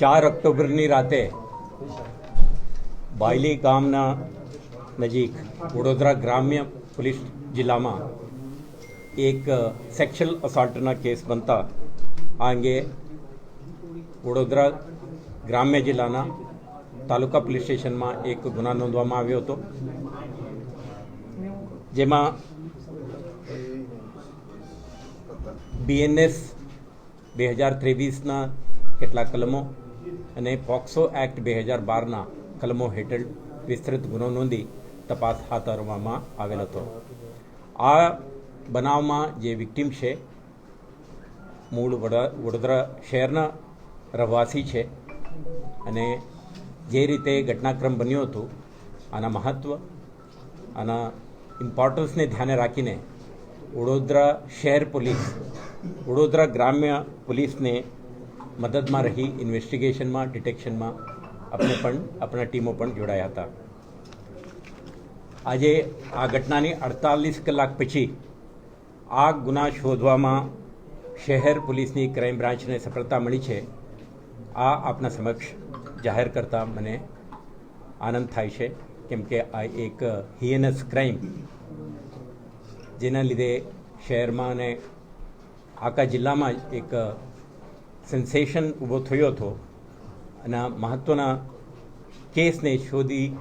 ચાર ઓક્ટોબરની રાતે બાયલી ગામના નજીક વડોદરા ગ્રામ્ય પોલીસ જિલ્લામાં એક સેક્સ્યુઅલ અસોલ્ટના કેસ બનતા આ અંગે વડોદરા ગ્રામ્ય જિલ્લાના તાલુકા પોલીસ સ્ટેશનમાં એક ગુના નોંધવામાં આવ્યો હતો. જેમાં બીએનએસ બે હજાર ત્રેવીસના કેટલાક કલમો અને પોક્સો એક્ટ બે હજાર બારના કલમો હેઠળ વિસ્તૃત ગુનો નોંધી તપાસ હાથ ધરવામાં આવેલ હતો. આ બનાવમાં જે વિક્ટીમ છે, મૂળ વડા- વડોદરા શહેરના રહેવાસી છે અને જે રીતે ઘટનાક્રમ બન્યો હતો, આના મહત્ત્વ આના ઇમ્પોર્ટન્સને ધ્યાને રાખીને વડોદરા શહેર પોલીસ, વડોદરા ગ્રામ્ય પોલીસને મદદમાં રહી ઇન્વેસ્ટિગેશનમાં ડિટેક્શનમાં આપણે પણ, આપણા ટીમો પણ જોડાયા હતા. આજે આ ઘટનાની અડતાલીસ કલાક પછી આ ગુના શોધવામાં શહેર પોલીસની ક્રાઇમ બ્રાન્ચને સફળતા મળી છે. આ આપના સમક્ષ જાહેર કરતાં મને આનંદ થાય છે, કેમ કે આ એક હિયનસ ક્રાઇમ જેના લીધે શહેરમાં અને આખા જિલ્લામાં જ એક સેન્સેશન ઊભો થયો હતો અને મહત્ત્વના કેસને શોધી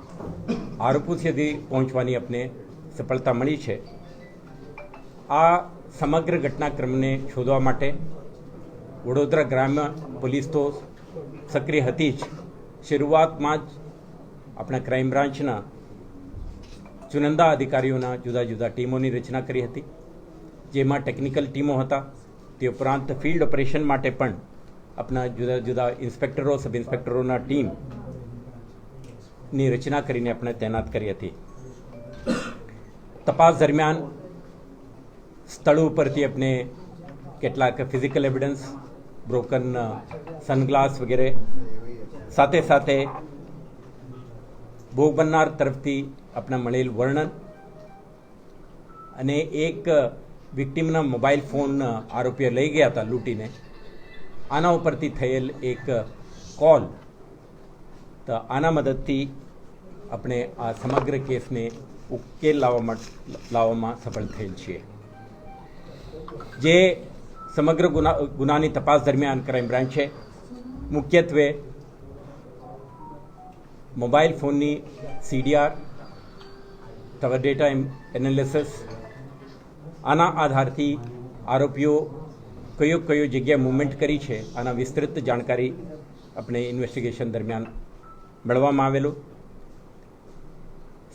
આરોપો સુધી પહોંચવાની આપને સફળતા મળી છે. આ સમગ્ર ઘટનાક્રમને શોધવા માટે વડોદરા ગ્રામ્ય પોલીસ તો સક્રિય હતી જ. શરૂઆતમાં જ આપણા ક્રાઇમ બ્રાન્ચના ચુનંદા અધિકારીઓના જુદા જુદા ટીમોની રચના કરી હતી. જેમાં ટેકનિકલ ટીમો હતા. તે ઉપરાંત ફિલ્ડ ઓપરેશન માટે પણ આપણા જુદા જુદા ઇન્સ્પેક્ટરો, સબ ઇન્સ્પેક્ટરોના ટીમની રચના કરીને આપણે તૈનાત કરી હતી. તપાસ દરમિયાન સ્થળ ઉપરથી આપણે કેટલાક ફિઝિકલ એવિડન્સ બ્રોકન સનગ્લાસ વગેરે સાથે સાથે ભોગ બનનાર તરફથી આપણા મળેલ વર્ણન અને એક વિક્ટીમના મોબાઈલ ફોન આરોપીઓ લઈ ગયા હતા, લૂંટીને. આના ઉપરથી થયેલ એક કોલ. તો આના મદદથી આપણે આ સમગ્ર કેસને ઉકેલ લાવવા લાવવામાં સફળ થયેલ છીએ. જે સમગ્ર ગુના, ગુનાની તપાસ દરમિયાન ક્રાઇમ બ્રાન્ચે મુખ્યત્વે મોબાઈલ ફોનની સીડીઆર ટવર ડેટા એનાલિસિસ, આના આધારથી આરોપીઓ કયો કયો જગ્યાએ મૂવમેન્ટ કરી છે, આના વિસ્તૃત જાણકારી આપણે ઇન્વેસ્ટિગેશન દરમિયાન મેળવવામાં આવેલું.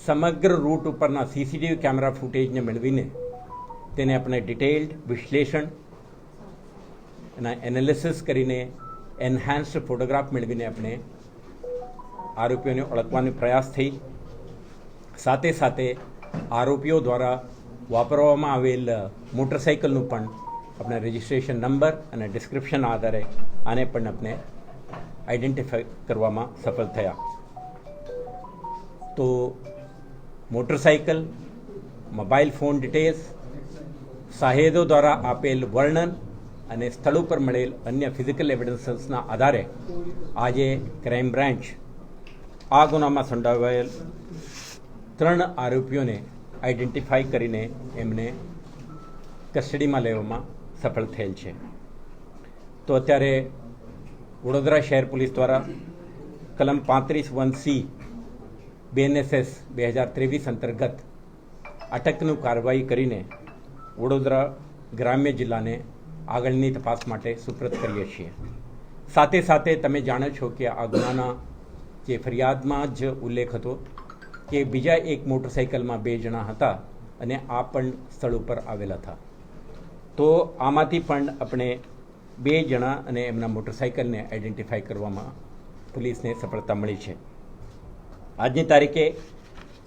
સમગ્ર રૂટ ઉપરના સીસીટીવી કેમેરા ફૂટેજને મેળવીને તેને આપણે ડિટેલ્ડ વિશ્લેષણ એના એનાલિસિસ કરીને એન્હાન્સ્ડ ફોટોગ્રાફ મેળવીને આપણે આરોપીઓને ઓળખવાનો પ્રયાસ થઈ. સાથે સાથે આરોપીઓ દ્વારા વાપરવામાં આવેલ મોટરસાઇકલનું પણ આપણે રજિસ્ટ્રેશન નંબર અને ડિસ્ક્રિપ્શન આધારે આને પણ આપણે આઈડેન્ટિફાઈ કરવામાં સફળ થયા તો મોટરસાઇકલ મોબાઈલ ફોન ડિટેલ્સ સાહેદો દ્વારા આપેલ વર્ણન અને સ્થળ ઉપર મળેલ અન્ય ફિઝિકલ એવિડન્સના આધારે આજે ક્રાઇમ બ્રાન્ચ આ ગુનામાં સંડોવાયેલ ત્રણ આરોપીઓને આઈડેન્ટિફાઈ કરીને એમને કસ્ટડીમાં લેવામાં સફળ થયેલ છે. તો અત્યારે વડોદરા શહેર પોલીસ દ્વારા કલમ પાંત્રીસ વન સી બીએનએસએસ બે હજાર ત્રેવીસ અંતર્ગત અટકનું કાર્યવાહી કરીને વડોદરા ગ્રામ્ય જિલ્લાને આગળની તપાસ માટે સુપ્રત કરીએ છીએ. સાથે સાથે તમે જાણો છો કે આ ગુનાના જે ફરિયાદમાં જ ઉલ્લેખ હતો કે બીજા એક મોટરસાઇકલમાં બે જણા હતા અને આ પણ સ્થળ ઉપર આવેલા હતા. તો આમાંથી પણ આપણે બે જણા અને એમના મોટરસાઇકલને આઈડેન્ટિફાઈ કરવામાં પોલીસને સફળતા મળી છે. આજની તારીખે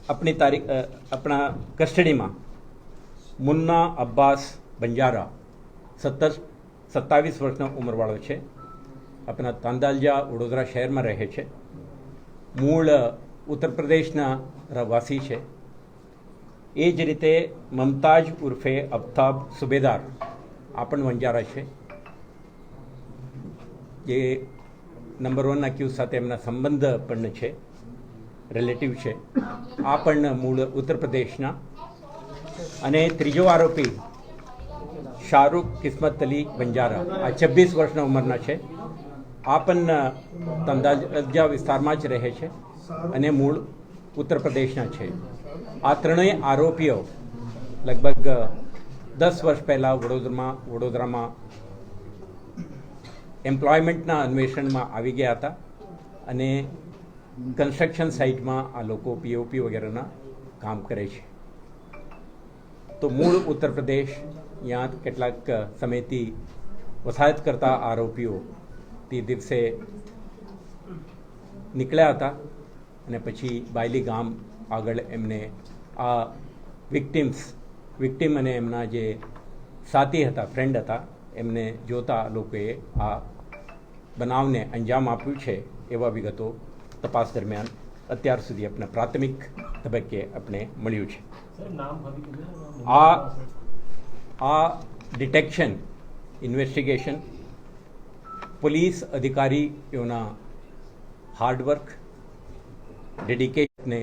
આપણી તારીખ આપણા કસ્ટડીમાં મુન્ના અબ્બાસ બંજારા, સત્તર, સત્તાવીસ વર્ષનો ઉંમરવાળો છે. આપણા તાંદાલજા વડોદરા શહેરમાં રહે છે. મૂળ ઉત્તર પ્રદેશના રહેવાસી છે. એ જ રીતે મમતાજ ઉર્ફે અફતાબ સુબેદાર આ પણ વંજારા છે. જે નંબર વન ક્યુ સાથે એમના સંબંધ પણ છે રિલેટિવ છે. આ પણ મૂળ ઉત્તર પ્રદેશના. અને ત્રીજો આરોપી શાહરૂખ કિસ્મત અલી બંજારા આ છવ્વીસ વર્ષના ઉંમરના છે. આ પણ તંદાજા વિસ્તારમાં જ રહે છે અને મૂળ ઉત્તર પ્રદેશના છે. આ ત્રણેય આરોપીઓ લગભગ દસ વર્ષ પહેલાં વડોદરામાં વડોદરામાં એમ્પ્લોયમેન્ટના અન્વેષણમાં આવી ગયા હતા અને કન્સ્ટ્રક્શન સાઇટમાં આ લોકો પીઓપી વગેરેના કામ કરે છે. તો મૂળ ઉત્તર પ્રદેશ ત્યાં કેટલાક સમયથી વસાહત કરતા આરોપીઓ તે દિવસે નીકળ્યા હતા અને પછી બાયલી ગામ આગળ એમને આ વિક્ટિમ્સ વિક્ટિમ અને એમના જે સાથી હતા ફ્રેન્ડ હતા એમને જોતા લોકોએ આ બનાવને અંજામ આપ્યું છે એવા વિગતો તપાસ દરમિયાન અત્યાર સુધી આપણે પ્રાથમિક તબક્કે આપણે મળ્યું છે. આ આ ડિટેક્શન ઇન્વેસ્ટિગેશન પોલીસ અધિકારીઓના હાર્ડવર્ક ડેડિકેશનને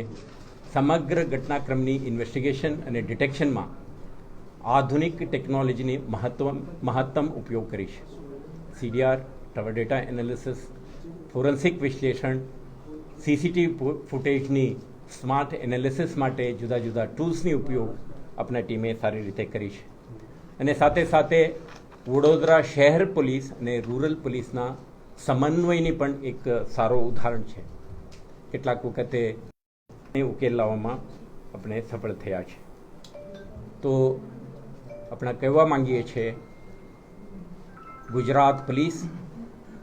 સમગ્ર ઘટનાક્રમની ઇન્વેસ્ટિગેશન અને ડિટેક્શનમાં આધુનિક ટેકનોલોજીની મહત્વ મહત્તમ ઉપયોગ કરીશ CDR tower data analysis forensic વિશ્લેષણ સીસીટીવી ફૂટેજની સ્માર્ટ એનાલિસિસ માટે જુદા જુદા ટૂલ્સની ઉપયોગ આપણા ટીમે સારી રીતે કરી છે. અને સાથે સાથે વડોદરા શહેર પોલીસ અને રૂરલ પોલીસના સમન્વયની પણ એક સારો ઉદાહરણ છે. કેટલાક વખતે ઉકેલ લાવવામાં આપણે સફળ થયા છે. તો આપણે કહેવા માંગીએ છીએ, ગુજરાત પોલીસ,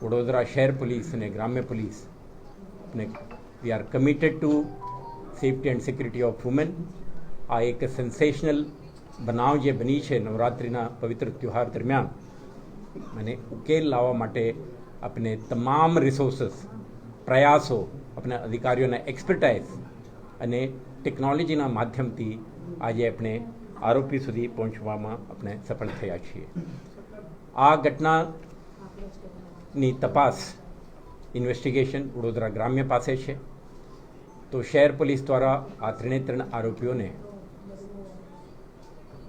વડોદરા શહેર પોલીસ અને ગ્રામ્ય પોલીસ ને we are committed to safety and security of women આ એક સેન્સેશનલ બનાવ જે બની છે નવરાત્રિના પવિત્ર તહેવાર દરમિયાન અને ઉકેલ લાવવા માટે આપણે તમામ રિસોર્સિસ પ્રયાસો, આપણા અધિકારીઓના એક્સપર્ટાઇઝ અને ટેકનોલોજીના માધ્યમથી આજે આપણે આરોપી સુધી પહોંચવામાં આપણે સફળ થયા છીએ. આ ઘટનાની તપાસ ઇન્વેસ્ટિગેશન વડોદરા ગ્રામ્ય પાસે છે. તો શહેર પોલીસ દ્વારા આ ત્રણે ત્રણ આરોપીઓને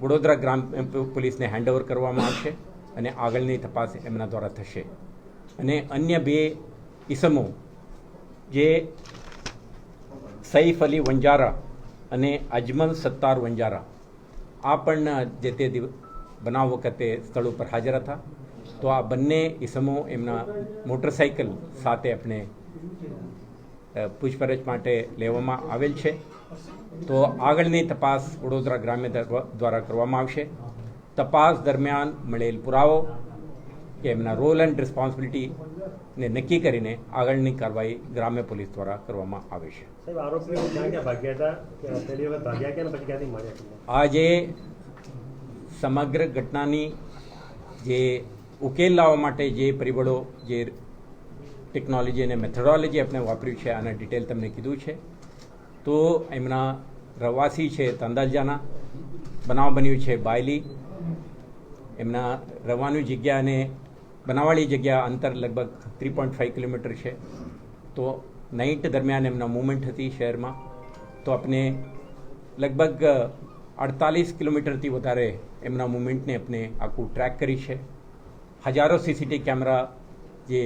વડોદરા ગ્રામ પોલીસને હેન્ડઓવર કરવામાં આવશે અને આગળની તપાસ એમના દ્વારા થશે. અને અન્ય બે ઇસમો જે સૈફ અલી વંજારા અને અજમલ સત્તાર વંજારા. આ પણ જે તે બનાવ વખતે સ્થળ ઉપર હાજર હતા. તો આ બંને ઇસમો એમના મોટરસાઇકલ સાથે આપણે પૂછપરછ માટે લેવામાં આવેલ છે. તો આગળની તપાસ વડોદરા ગ્રામ્ય દ્વારા કરવામાં આવશે. તપાસ દરમિયાન મળેલ પુરાવો કે એમના રોલ એન્ડ રિસ્પોન્સિબિલિટી ને નક્કી કરીને આગળની કાર્યવાહી ગ્રામ્ય પોલીસ દ્વારા કરવામાં આવે છે. આજે સમગ્ર ઘટનાની જે ઉકેલ લાવવા માટે જે પરિબળો જે ટેકનોલોજી અને મેથોડોલોજી આપણે વાપર્યું છે આના ડિટેલ તમને કીધું છે. તો એમના રવાસી છે તંદાજાના બનાવ બન્યું છે બાયલી. એમના રહેવાની જગ્યા અને બનાવવાળી જગ્યા અંતર લગભગ થ્રી પોઈન્ટ ફાઇવ કિલોમીટર છે. તો નાઇટ દરમિયાન એમના મુવમેન્ટ હતી શહેરમાં. તો આપણે લગભગ અડતાલીસ કિલોમીટરથી વધારે એમના મુવમેન્ટને આપણે આખું ટ્રેક કરી છે. હજારો સીસીટીવી કેમેરા જે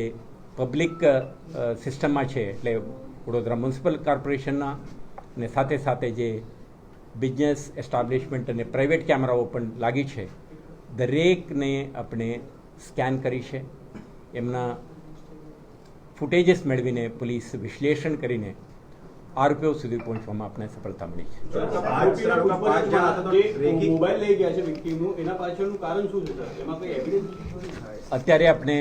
પબ્લિક સિસ્ટમમાં છે, એટલે વડોદરા મ્યુનિસિપલ કોર્પોરેશનના અને સાથે સાથે જે બિઝનેસ એસ્ટાબ્લિશમેન્ટ અને પ્રાઇવેટ કેમેરાઓ પણ લાગી છે. દરેકને આપણે સ્કેન કરી છે. એમના ફૂટેજીસ મેળવીને પોલીસ વિશ્લેષણ કરીને આરોપીઓ સુધી પહોંચવામાં આપણે સફળતા મળી છે. આરોપીના પાંચ જણા હતા તો જે મોબાઈલ લઈ ગયા છે વિક્ટીમનું એના પાછળનું કારણ શું છે સર? એમાં કોઈ એવિડન્સ અત્યારે આપણે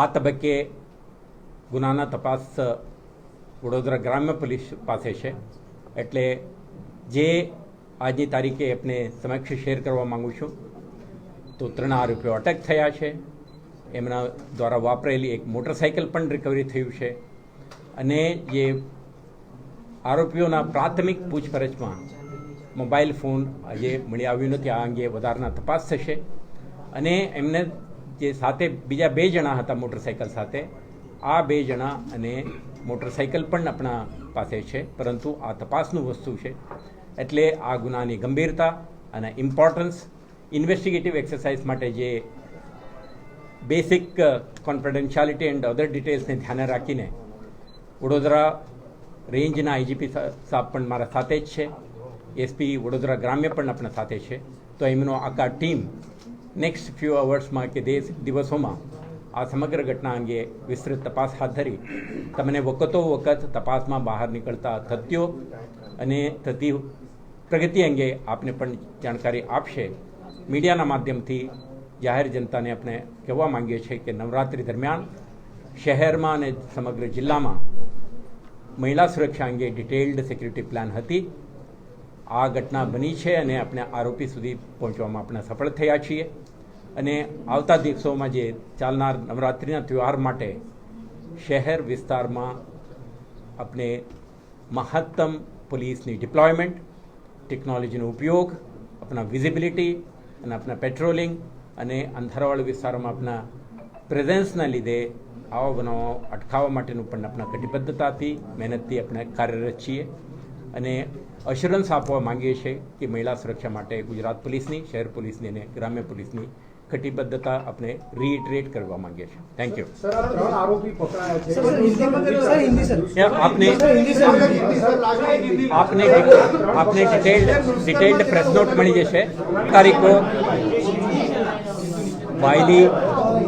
આ તબક્કે ગુનાના તપાસ વડોદરા ગ્રામ્ય પોલીસ પાસે છે. એટલે જે આજની તારીખે આપણે સમક્ષ શેર કરવા માગું છું તો ત્રણ આરોપીઓ અટક થયા છે. એમના દ્વારા વાપરેલી એક મોટરસાઇકલ પણ રિકવરી થયું છે. અને જે આરોપીઓના પ્રાથમિક પૂછપરછમાં મોબાઈલ ફોન આજે મળી આવ્યું નથી. આ અંગે વધારાના તપાસ થશે. અને એમને જે સાથે બીજા બે જણા હતા મોટરસાઇકલ સાથે, આ બે જણા અને મોટરસાઇકલ પણ આપણા પાસે છે. પરંતુ આ તપાસનું વસ્તુ છે. એટલે આ ગુનાની ગંભીરતા અને ઇમ્પોર્ટન્સ ઇન્વેસ્ટિગેટિવ એક્સરસાઇઝ માટે જે બેસિક કોન્ફિડેન્શિયાલિટી એન્ડ અધર ડિટેલ્સને ધ્યાને રાખીને વડોદરા રેન્જના આઈજીપી સાહેબ પણ મારા સાથે જ છે. એસપી વડોદરા ગ્રામ્ય પણ આપણા સાથે છે. તો એમનો આખા ટીમ નેક્સ્ટ ફ્યુ અવર્સમાં કે દેશ દિવસોમાં આ સમગ્ર ઘટના અંગે વિસ્તૃત તપાસ હાથ ધરી. તમને વખતો વખત તપાસમાં બહાર નીકળતા તથ્યો અને થતી પ્રગતિ અંગે આપને પણ જાણકારી આપશે. મીડિયાના માધ્યમથી જાહેર જનતાને આપણે કહેવા માંગીએ છીએ કે નવરાત્રિ દરમિયાન શહેરમાં અને સમગ્ર જિલ્લામાં મહિલા સુરક્ષા અંગે ડિટેલ્ડ સિક્યુરિટી પ્લાન હતી. આ ઘટના બની છે અને આપણે આરોપી સુધી પહોંચવામાં આપણે સફળ થયા છીએ. અને આવતા દિવસોમાં જે ચાલનાર નવરાત્રિના તહેવાર માટે શહેર વિસ્તારમાં આપણે મહત્તમ પોલીસની ડિપ્લોયમેન્ટ, ટેકનોલોજીનો ઉપયોગ, આપણા વિઝિબિલિટી અને આપણા પેટ્રોલિંગ અને અંધારાવાળા વિસ્તારોમાં આપણા પ્રેઝન્સના લીધે આવા બનાવો અટકાવવા માટેનું પણ આપણા કટિબદ્ધતાથી, મહેનતથી આપણે કાર્યરત છીએ. અને અશ્યોરન્સ આપવા માંગીએ છીએ કે મહિલા સુરક્ષા માટે ગુજરાત પોલીસની, શહેર પોલીસની અને ગ્રામ્ય પોલીસની કટિબદ્ધતા આપણે રીઇટરેટ કરવા માંગીએ છીએ થેન્ક યુ સર આ ત્રણ આરોપી પકડાયા છે સર, હિન્દી માં કરો. Sir, Hindi, sir. આપને સર, હિન્દી, સર. આપને આપને ડિટેલ્ડ ડિટેલ્ડ પ્રેસ નોટ મળી જશે તારીખો वायली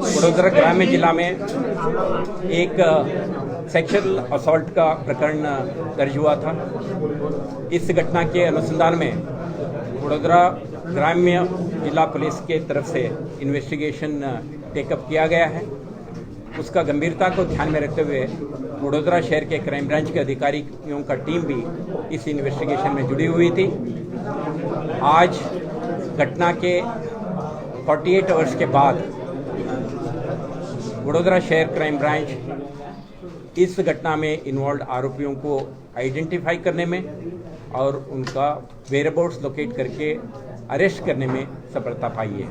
वडोदरा ग्राम्य जिला में एक सेक्सुअल असॉल्ट का प्रकरण दर्ज हुआ था इस घटना के अनुसंधान में वडोदरा ग्राम्य जिला पुलिस के तरफ़ से इन्वेस्टिगेशन टेकअप किया गया है। उसका गंभीरता को ध्यान में रखते हुए वडोदरा शहर के क्राइम ब्रांच के अधिकारियों का टीम भी इस इन्वेस्टिगेशन में जुड़ी हुई थी। आज घटना के 48 आवर्स के बाद वडोदरा शहर क्राइम ब्रांच इस घटना में इन्वॉल्व आरोपियों को आइडेंटिफाई करने में और उनका वेयरअबाउट्स लोकेट करके अरेस्ट करने में सफलता पाई है।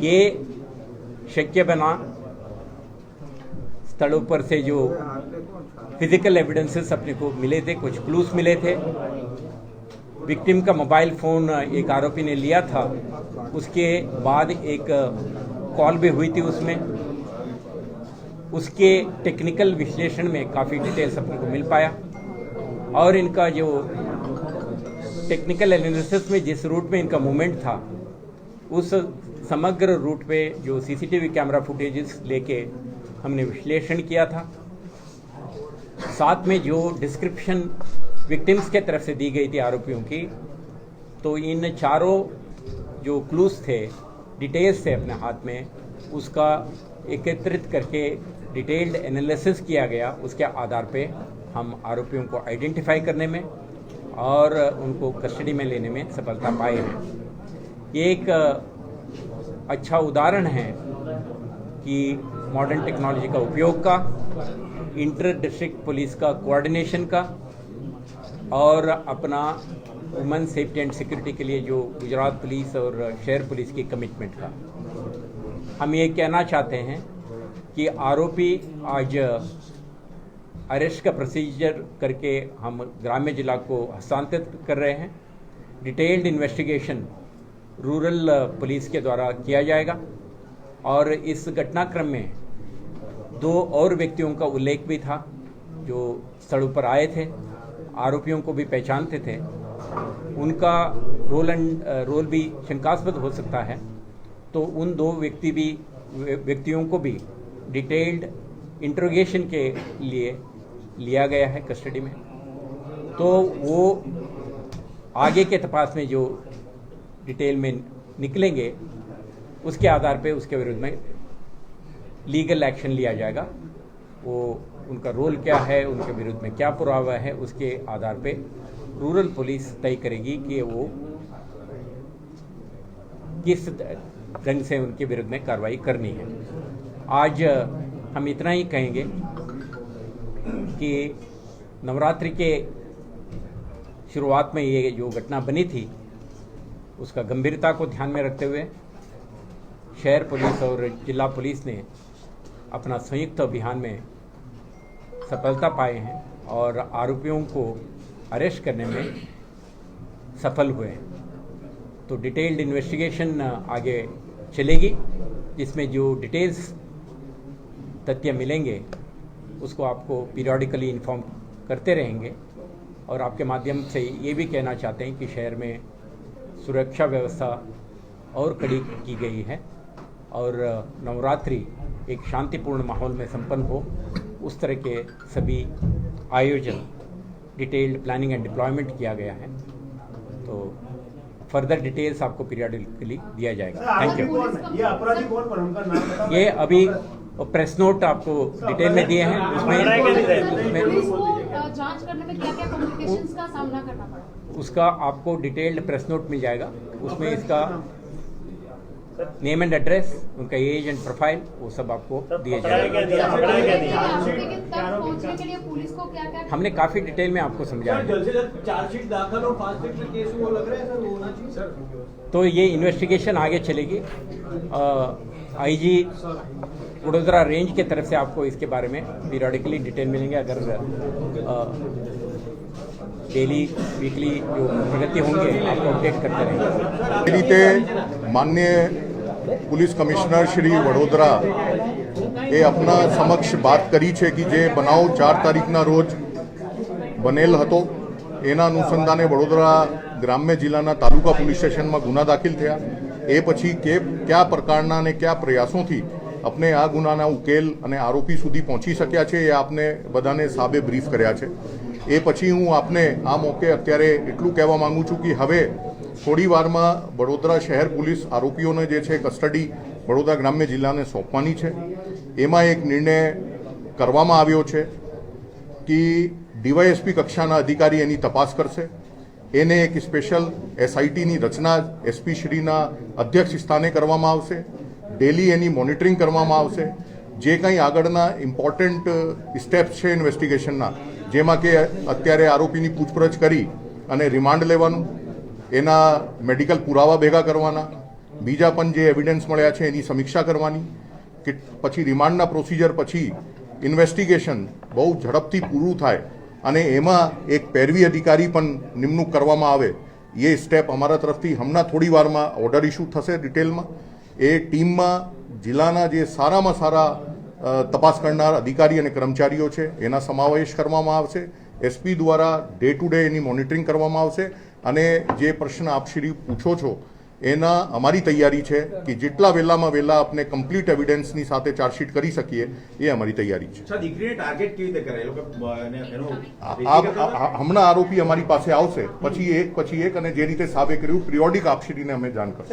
ये शक्य बना, स्थलों पर से जो फ़िज़िकल एविडेंसेस अपने को मिले थे, कुछ क्लूज मिले थे। विक्टिम का मोबाइल फ़ोन एक आरोपी ने लिया था। उसके बाद एक कॉल भी हुई थी उसमें। उसके टेक्निकल विश्लेषण में काफ़ी डिटेल्स अपने को मिल पाया। और इनका जो टेक्निकल एनालिसिस में जिस रूट में इनका मूवमेंट था, उस समग्र रूट पे जो सीसीटीवी कैमरा फुटेजेस लेके हमने विश्लेषण किया था। साथ में जो डिस्क्रिप्शन विक्टिम्स के तरफ़ से दी गई थी आरोपियों की तो इन चारों जो क्लूज थे डिटेल्स थे अपने हाथ में, उसका एकत्रित करके डिटेल्ड एनालिसिस किया गया। उसके आधार पे हम आरोपियों को आइडेंटिफाई करने में और उनको कस्टडी में लेने में सफलता पाए हैं। ये एक अच्छा उदाहरण है कि मॉडर्न टेक्नोलॉजी का उपयोग का इंटर डिस्ट्रिक्ट पुलिस का कोऑर्डिनेशन का, और अपना वुमेन सेफ्टी एंड सिक्योरिटी के लिए जो गुजरात पुलिस और शहर पुलिस की कमिटमेंट का। हम ये कहना चाहते हैं कि आरोपी आज अरेस्ट का प्रोसीजर करके हम ग्राम्य जिला को हस्तांतरित कर रहे हैं। डिटेल्ड इन्वेस्टिगेशन रूरल पुलिस के द्वारा किया जाएगा। और इस घटनाक्रम में दो और व्यक्तियों का उल्लेख भी था, जो स्थलों पर आए थे। आरोपियों को भी पहचानते थे। उनका रोल एंड रोल भी शंकास्पद हो सकता है। तो उन दो व्यक्ति भी व्यक्तियों को भी डिटेल्ड इंट्रोगेशन के लिए लिया गया है कस्टडी में। तो वो आगे के तपास में जो डिटेल में निकलेंगे, उसके आधार पे उसके विरुद्ध में लीगल एक्शन लिया जाएगा। वो उनका रोल क्या है, उनके विरुद्ध में क्या पुरावा है, उसके आधार पे रूरल पुलिस तय करेगी कि वो किस ढंग से उनके विरुद्ध में कार्रवाई करनी है। आज हम इतना ही कहेंगे। कि नवरात्रि के शुरुआत में ये जो घटना बनी थी, उसका गंभीरता को ध्यान में रखते हुए शहर पुलिस और जिला पुलिस ने अपना संयुक्त अभियान में सफलता पाए हैं और आरोपियों को अरेस्ट करने में सफल हुए हैं। तो डिटेल्ड इन्वेस्टिगेशन आगे चलेगी, जिसमें जो डिटेल्स तथ्य मिलेंगे उसको आपको पीरियोडिकली इन्फॉर्म करते रहेंगे। और आपके माध्यम से ये भी कहना चाहते हैं कि शहर में सुरक्षा व्यवस्था और कड़ी की गई है और नवरात्रि एक शांतिपूर्ण माहौल में संपन्न हो उस तरह के सभी आयोजन डिटेल्ड प्लानिंग एंड डिप्लॉयमेंट किया गया है। तो फर्दर डिटेल्स आपको पीरियडिकली दिया जाएगा। थैंक यू ये अपराधी और प्रेस नोट आपको डिटेल में दिए हैं। उसमें uh, जाँच करने में क्या क्या कॉम्प्लिकेशंस का सामना करना पड़ा? उसका आपको डिटेल्ड प्रेस नोट मिल जाएगा। उसमें इसका नेम एंड एड्रेस उनका एज एंड प्रोफ़ाइल वो सब आपको दिए जाएँगे। हमने काफ़ी डिटेल में आपको समझाया। तो ये इन्वेस्टिगेशन आगे चलेगी। आईजी वडोदरा रेंज की तरफ से आपको इसके बारे में पीरियडिकली डिटेल मिलेंगे अगर डेली वीकली जो प्रगति होंगे आपको अपडेट करते रहेंगे એ રીતે માન્ય પોલીસ કમિશનર શ્રી વડોદરા એ આપના સમક્ષ વાત કરી છે કે જે બનાવ ચાર તારીખના રોજ બનેલ હતો એના અનુસંધાને વડોદરા ગ્રામ્ય જિલ્લાના તાલુકા પોલીસ સ્ટેશનમાં ગુના દાખલ થયા એ પછી કે કયા પ્રકારના અને કયા પ્રયાસોથી આપણે આ ગુનાના ઉકેલ અને આરોપી સુધી પહોંચી શક્યા છે એ આપને બધાને સાબે બ્રીફ કર્યા છે. એ પછી હું આપને આ મોકે અત્યારે એટલું કહેવા માગું છું કે હવે થોડી વારમાં વડોદરા શહેર પોલીસ આરોપીઓને જે છે કસ્ટડી વડોદરા ગ્રામ્ય જિલ્લાને સોંપવાની છે. એમાં એક નિર્ણય કરવામાં આવ્યો છે કે ડીવાયએસપી કક્ષાના અધિકારી એની તપાસ કરશે. એને એક સ્પેશિયલ એસઆઈટીની રચના એસપી શ્રીના અધ્યક્ષ સ્થાને કરવામાં આવશે. ડેલી એની મોનિટરિંગ કરવામાં આવશે. જે કંઈ આગળના ઇમ્પોર્ટન્ટ સ્ટેપ્સ છે ઇન્વેસ્ટિગેશનના, જેમાં કે અત્યારે આરોપીની પૂછપરછ કરી અને રિમાન્ડ લેવાનું, એના મેડિકલ પુરાવા ભેગા કરવાના, બીજા પણ જે એવિડન્સ મળ્યા છે એની સમીક્ષા કરવાની, કે પછી રિમાન્ડના પ્રોસિજર પછી ઇન્વેસ્ટિગેશન બહુ ઝડપથી પૂરું થાય અને એમાં એક પેરવી અધિકારી પણ નિમણૂક કરવામાં આવે, એ સ્ટેપ અમારા તરફથી હમણાં થોડી વારમાં ઓર્ડર ઇસ્યુ થશે ડિટેલમાં. એ ટીમમાં જિલ્લાના જે સારામાં સારા તપાસ કરનાર અધિકારી અને કર્મચારીઓ છે એના સમાવેશ કરવામાં આવશે. એસપી દ્વારા ડે ટુ ડે એની મોનિટરિંગ કરવામાં આવશે અને જે પ્રશ્ન આપ શ્રી પૂછો છો એના અમારી તૈયારી છે કે જેટલા વહેલામાં વહેલા આપણે કમ્પ્લીટ એવિડન્સની સાથે ચાર્જશીટ કરી શકીએ એ અમારી તૈયારી છે. હમણાં આરોપી અમારી પાસે આવશે. પછી એક પછી એક અને જે રીતે સાબે કર્યું પિરિયોડિક આપશ્રીને અમે જાણ કરશું.